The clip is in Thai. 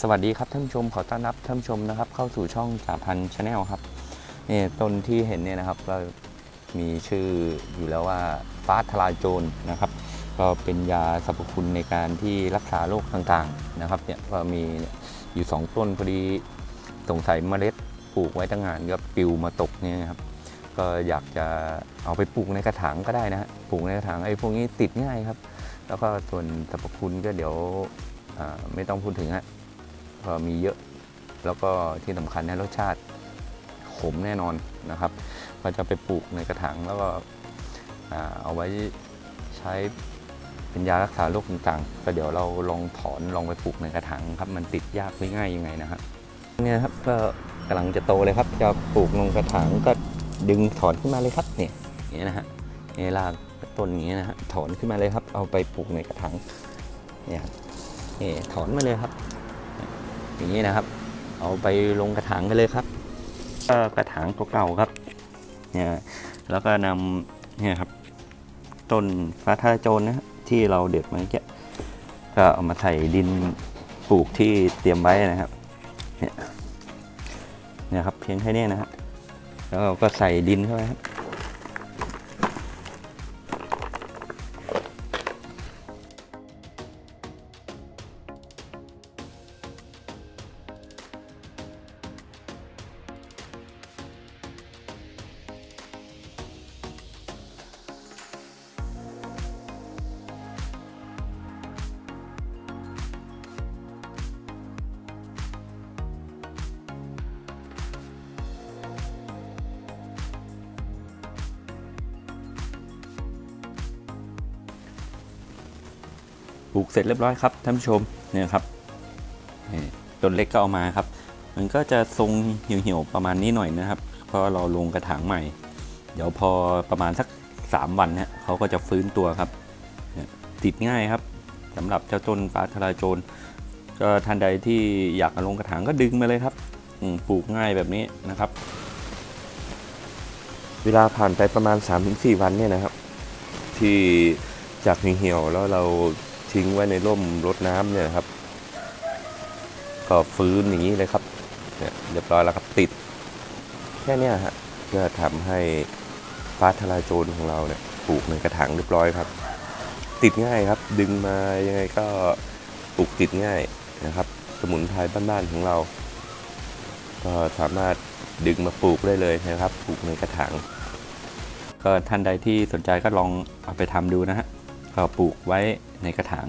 สวัสดีครับท่านผู้ชมขอต้อนรับท่านผู้ชมนะครับ เข้าสู่ช่องจ่าพันชาแนลครับนี่ต้นที่เห็นเนี่ยนะครับก็มีชื่ออยู่แล้วว่าฟ้าทลายโจรนะครับ ก็เป็นยาสรรพคุณในการที่รักษาโรคต่างๆนะครับเนี่ยก็มีอยู่ 2 ต้นพอดีสงสัยเมล็ดปลูกไว้ตั้งงานก็ปิวมาตกเนี่ยครับก็อยากจะเอาไปปลูกในกระถางก็ได้นะฮะปลูกในกระถางไอ้พวกนี้ติดง่ายครับ แล้วก็ส่วนสรรพคุณก็เดี๋ยวไม่ต้องพูดถึงฮะ มีเยอะ แล้วก็ที่สำคัญนะรสชาติขมแน่นอนนะครับ ก็จะไปปลูกในกระถางแล้วก็เอาไว้ใช้เป็นยารักษาโรคต่างๆก็เดี๋ยวเราลองถอนลองไปปลูกในกระถางครับ มันติดยากหรือง่ายยังไงนะครับเนี่ยครับก็กำลังจะโตเลยครับ จะปลูกลงกระถางก็ดึงถอนขึ้นมาเลยครับเนี่ยอย่างนี้นะฮะนี่รากต้นอย่างนี้นะฮะถอนขึ้นมาเลยครับ เอาไปปลูกในกระถางเนี่ยนี่ถอนมาเลยครับ อย่างนี้นะครับ เอาไปลงกระถางกันเลยครับก็กระถางเก่าๆครับเนี่ยแล้วก็นำเนี่ยครับต้นฟ้าทะลาโจรนะฮะที่เราเด็ดมาเมื่อกี้ก็เอามาใส่ดินปลูกที่เตรียมไว้นะครับเนี่ยเนี่ยครับเพียงแค่นี้นะฮะแล้วเราก็ใส่ดินเข้าไปครับ ปลูกเสร็จเรียบร้อยครับท่านผู้ชมเนี่ยครับต้นเล็กก็เอามาครับ มันก็จะทรงเหี่ยวๆประมาณนี้หน่อยนะครับเพราะเราลงกระถางใหม่ เดี๋ยวพอประมาณสัก 3 วันเนี่ยเขาก็จะฟื้นตัวครับติดง่ายครับสำหรับเจ้าต้นฟ้าทลายโจรก็ท่านใดที่อยากลงกระถางก็ดึงมาเลยครับปลูกง่ายแบบนี้นะครับ เวลาผ่านไปประมาณ 3-4 วันเนี่ยนะครับ ที่จากเหี่ยวๆแล้วเรา ทิ้งไว้ในร่มรดน้ำเนี่ยนะครับ ก็ฟื้นอย่างนี้เลยครับเนี่ยเรียบร้อยแล้วครับติด แค่เนี้ยฮะเพื่อทำให้ฟ้าทลายโจรของเราเนี่ยปลูกในกระถางเรียบร้อยครับ ติดง่ายครับ ดึงมายังไงก็ปลูกติดง่ายนะครับ สมุนไพรบ้านๆของเรา ก็สามารถดึงมาปลูกได้เลยนะครับ ปลูกในกระถางก็ท่านใดที่สนใจก็ลองเอาไปทำดูนะฮะ ปลูกไว้ในกระถาง